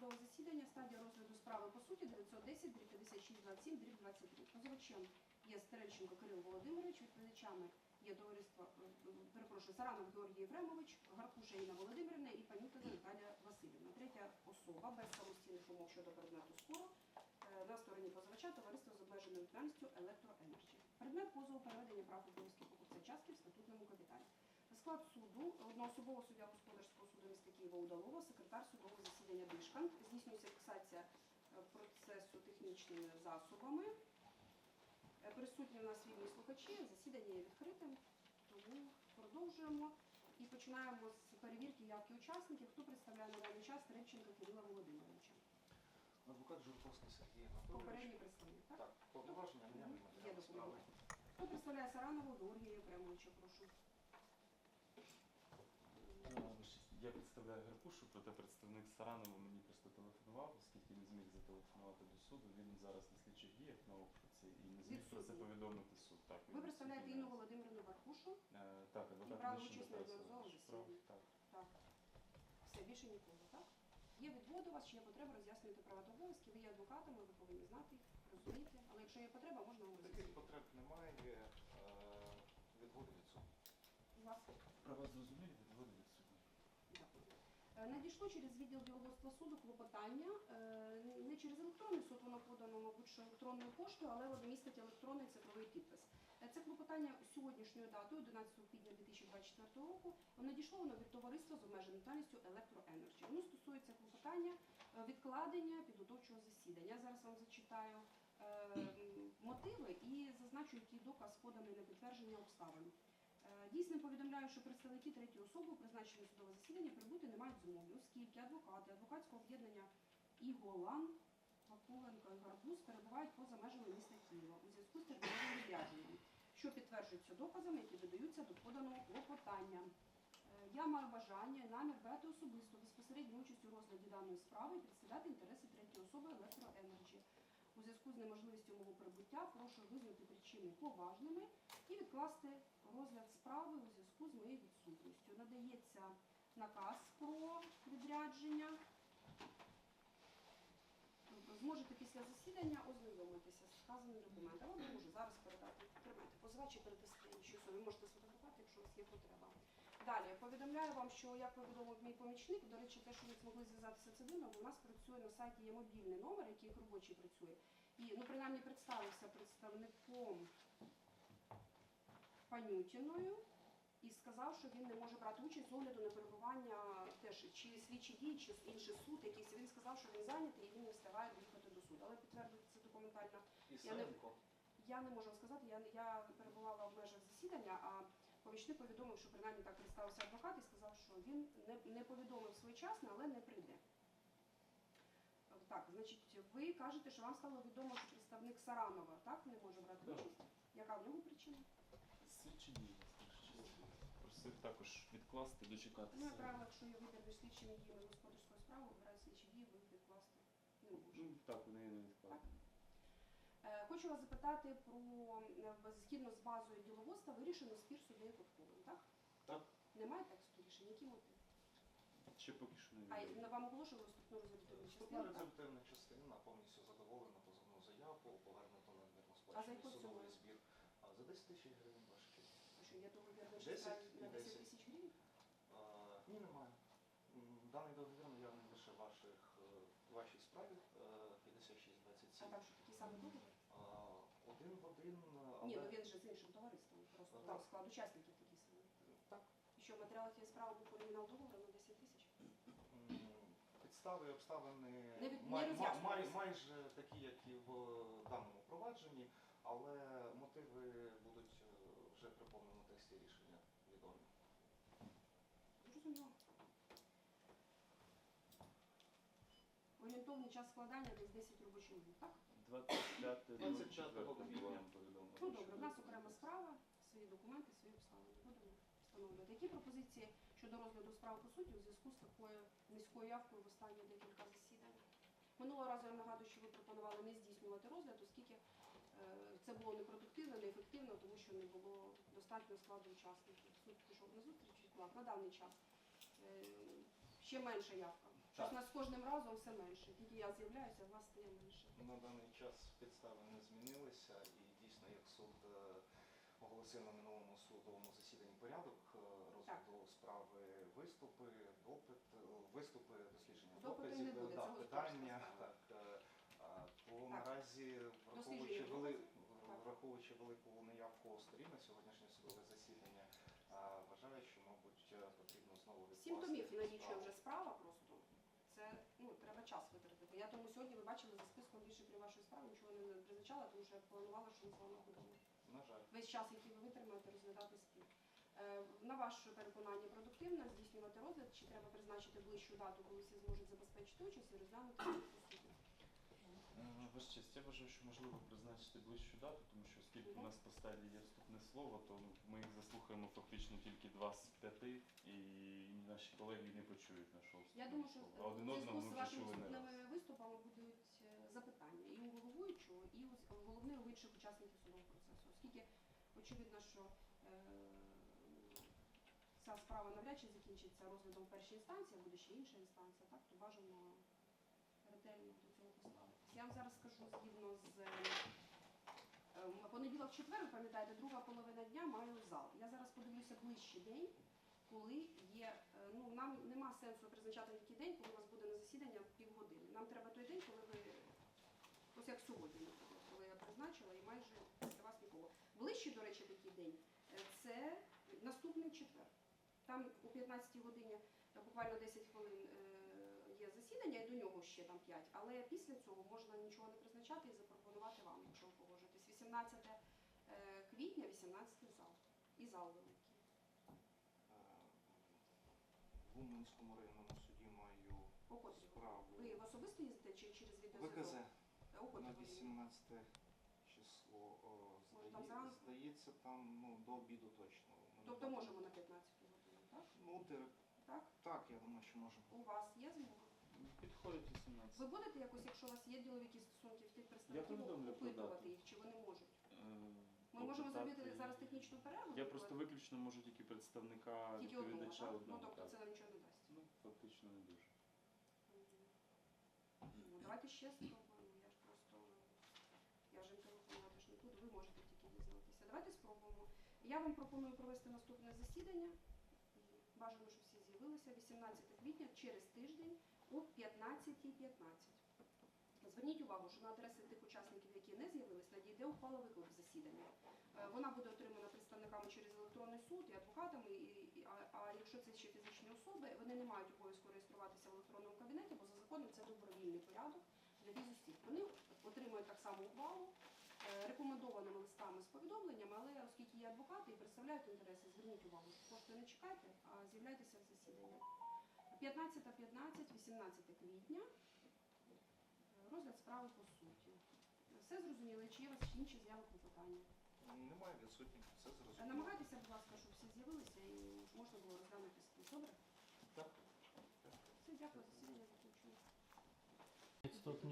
судове засідання, стадія розгляду справи по суті 910, 56, 27, 23. Позивачем є Стерельченко Кирил Володимирович, відповідачами є товариство, е, перепрошую, Саранов Георгій Єфремович, Гаркуша Інна Володимирівна і Панютина Наталія Васильівна. Третя особа без самостійних умов щодо предмету спору е, на стороні позивача товариство з обмеженою відповідальністю Електроенерджі. Предмет позову переведення прав обов'язків покупця частки в статутному капіталі. Склад суду одноособово суддя господарського міста Києва Удалова, секретар судового засідання Дишкан. Здійснюється фіксація е, процесу технічними засобами. Е, Присутні у нас вільні слухачі, засідання є відкритим, тому продовжуємо і починаємо з перевірки явки учасників. Хто представляє на даний час Трепченка Кирила Володимировича? Адвокат Журковський Сергій Анатолійович. Попередній представник, так? Так, повноваження Мгм. мене Є матеріали справи. документи. Хто представляє Саранову Георгія Єфремовича, прошу. Я представляю Гаркушу, проте представник Саранова мені просто телефонував, оскільки не зміг зателефонувати до суду. Він зараз на слідчих діях на обшуці і не зміг про це Відсутній. повідомити суд. Так, він Ви представляєте Інну наразі. Володимирівну Варкушу? Е, Так, адвокат брали Мишин участь Дмитро неодноразово в засіданні. Так. Так. Все, більше нікого, так? Є відводи у вас, чи є потреба роз'яснювати права та обов'язки, ви є адвокатами, ви повинні знати, їх, розуміти. Але якщо є потреба, можна вам Таких потреб немає, е, відводи від суду. Будь ласка. Права зрозумілі, відводи від суду. Дякую. Е, Надійшло через відділ діловодства суду клопотання. е, Не через електронний суд, воно подано, мабуть, що електронною поштою, але воно містить електронний цифровий підпис. Е, Це клопотання сьогоднішньою датою, 11 квітня 2024 року. Надійшло воно від товариства з обмеженою відповідальністю Електроенерджі. Воно стосується клопотання е, відкладення підготовчого засідання. Я зараз вам зачитаю е, мотиви і зазначу, який доказ поданий на підтвердження обставин. Е, Дійсно повідомляю, що представники третьої особи, призначені на судове засідання, прибути не мають змоги, оскільки адвокати адвокатського об'єднання Іголан, Вакуленко і Гарбуз перебувають поза межами міста Києва у зв'язку з терміновим відрядженням, що підтверджується доказами, які додаються до поданого клопотання. Е, Я маю бажання намір брати особисто безпосередню участь у розгляді даної справи і представляти інтереси третьої особи електроенерджі. У зв'язку з неможливістю мого прибуття прошу визнати причини поважними і відкласти розгляд справи у зв'язку з моєю відсутністю. Надається наказ про відрядження. Зможете після засідання ознайомитися з вказаним документом. Не можу зараз передати. Тримайте позивачі передасте інші особи. Ви можете сфотографувати, якщо у вас є потреба. Далі повідомляю вам, що як повідомив мій помічник, до речі, те, що ви змогли зв'язатися це дивно, у нас працює на сайті є мобільний номер, який робочий працює. І ну принаймні представився представником Панютіною і сказав, що він не може брати участь з огляду на перебування теж чи слідчі дії, чи інший суд якийсь. Він сказав, що він зайнятий і він не встигає доїхати до суду. Але підтвердити це документально І Я не- я не можу сказати. Я, я перебувала в межах засідання, а помічник повідомив, що принаймні так представився адвокат і сказав, що він не, не повідомив своєчасно, але не прийде. Так, значить, ви кажете, що вам стало відомо, що представник Саранова так не може брати участь. Яка в нього причина? Слідчі дії. Просив також відкласти, дочекатися. Ну, як правило, якщо є вибір між слідчими діями господарської справи, обирають слідчі дії, ви їх відкласти не можете. Ну, так, вони не відкладуть. Е, Хочу вас запитати про е, згідно з базою діловодства вирішено спір суддею Котковим, так? Так. Немає тексту рішення, які мотиви? Ще поки що не А відомо. на вам оголошували вступну результативну Вступна частину? так? результативна частина повністю задоволена позовну заяву, повернуто на А за сплачений яку суму? судовий збір. А за 10 тисяч гривень важкі. Що, є договір на 10 на і 10 10. тисяч гривень? Ні, немає. М, Даний договір наявний лише в ваших, е, вашій справі е, А 5627. там що такий самий договір? Один в один, е, Ні, але- ну він же з іншим товариством, просто Ну, так. склад учасників такий самий. Так. І що в матеріалах є справа був оригінал договору на 10 тисяч? М, Підстави і обставини Не від- не май- ма- роз'яснювалися. май- майже такі, як і в даному провадженні, але мотиви будуть е, вже при повному тексті рішення відомі. Зрозуміло. Орієнтовний час складання десь 10 робочих днів, так? 25 25 квітня. Ну добре, у нас окрема справа, свої документи, свої обставини. Будемо встановлювати. Які пропозиції щодо розгляду справи по суті у зв'язку з такою низькою явкою в останні декілька засідань? Минулого разу я нагадую, що ви пропонували не здійснювати розгляд, оскільки е, це було непродуктивно, неефективно, тому що не було достатньо складу учасників. Суд пішов на зустріч, відклав на даний час. Е, Ще менша явка. Тобто нас з кожним разом все менше. Тільки я з'являюся, вас стає менше. На даний час підстави не змінилися, і дійсно, як суд е, оголосив на минулому судовому засіданні порядок е, розгляду справи виступи, допит, виступи, дослідження Допиту доказів, не буде, да, це питання, справа. так, е, а, то наразі враховуючи, Дослідження вели, доказів, так. Враховуючи велику неявку сторін на сьогоднішнє судове засідання, вважаю, що, мабуть, е, потрібно знову відкласти Сім томів налічує вже справа просто. Це ну треба час витратити. Я тому сьогодні ви бачили за списком більше крім вашої справи, нічого не призначала, тому що я планувала, що ми з вами будемо На жаль. весь час, який ви витримаєте, розглядати спів. Е, На ваше переконання продуктивно здійснювати розгляд, чи треба призначити ближчу дату, коли всі зможуть забезпечити участь і розглянути суд по суду? Е, Ваш честь, я вважаю, що можливо призначити ближчу дату, тому що оскільки у нас по стадії є вступне слово, то ми їх заслухаємо фактично тільки два з п'яти, і наші колеги не почують нашого вступного Я думаю, що слова. А один в зв'язку ми з вже вашими чули не раз. вступними виступами будуть е, запитання і у головуючого, і у головне у інших учасників судового процесу, оскільки очевидно, що е, ця справа навряд чи закінчиться розглядом в першій інстанції, а буде ще інша інстанція, так то бажано ретельно до. Я вам зараз скажу згідно з е, понеділок четвер, ви пам'ятаєте, друга половина дня маю зал. Я зараз подивлюся ближчий день, коли є. е, Ну нам нема сенсу призначати який день, коли у вас буде на засідання півгодини. Нам треба той день, коли ви ось як сьогодні, коли я призначила і майже після вас нікого. Ближчий, до речі, такий день е, це наступний четвер. Там о 15-й годині буквально 10 хвилин є засідання, і до нього ще там 5. Але після цього можна нічого не призначати і запропонувати вам, якщо ви погоджуєтесь. 18 е, квітня, 18 зал. І зал великий. В Уманському районному суді маю О справу Ви в особисто їздите чи через відеозв'язок? ВКЗ О котрій на 18 число. О, Може, там здає- зранку? Здається, там ну, до обіду точно. Ми Тобто можемо на 15 годину, так? Ну, де- Так? так, я думаю, що можемо. У вас є змога? Підходить 18. Ви будете якось, якщо у вас є ділові стосунки тих представників, повідомлю про опитувати дату. їх, чи вони можуть? Е, Ми можемо зробити зараз технічну перерву. Я наприклад, просто виключно можу тільки представника тільки одного, відповідача так? Ну одного. тобто так. це нам нічого не дасть. Ну, фактично не дуже. Ну, давайте ще спробуємо. Я ж просто я ж їм телефонувати ж не буду. Ви можете тільки дізнатися. Давайте спробуємо. Я вам пропоную провести наступне засідання. Бажано, щоб всі з'явилися 18 квітня через тиждень о 15.15. Зверніть увагу, що на адреси тих учасників, які не з'явились, надійде ухвала виклик засідання. Е, Вона буде отримана представниками через електронний суд і адвокатами. А, якщо це ще фізичні особи, вони не мають обов'язку реєструватися в електронному кабінеті, бо за законом це добровільний порядок для віз осіб. Вони отримують так само ухвалу е, рекомендованими листами з повідомленнями, але оскільки є адвокати і представляють інтереси, зверніть увагу, що кошти не чекайте, а з'являйтеся в засідання. 15.15, 18 квітня. Справи по суті. Все зрозуміло, чи є у вас ще інші з'яви клопотання? Немає відсутніх, все зрозуміло. Намагайтеся, будь ласка, щоб всі з'явилися і можна було розглянути спів. Добре? Так. Все, дякую, засідання. Тут не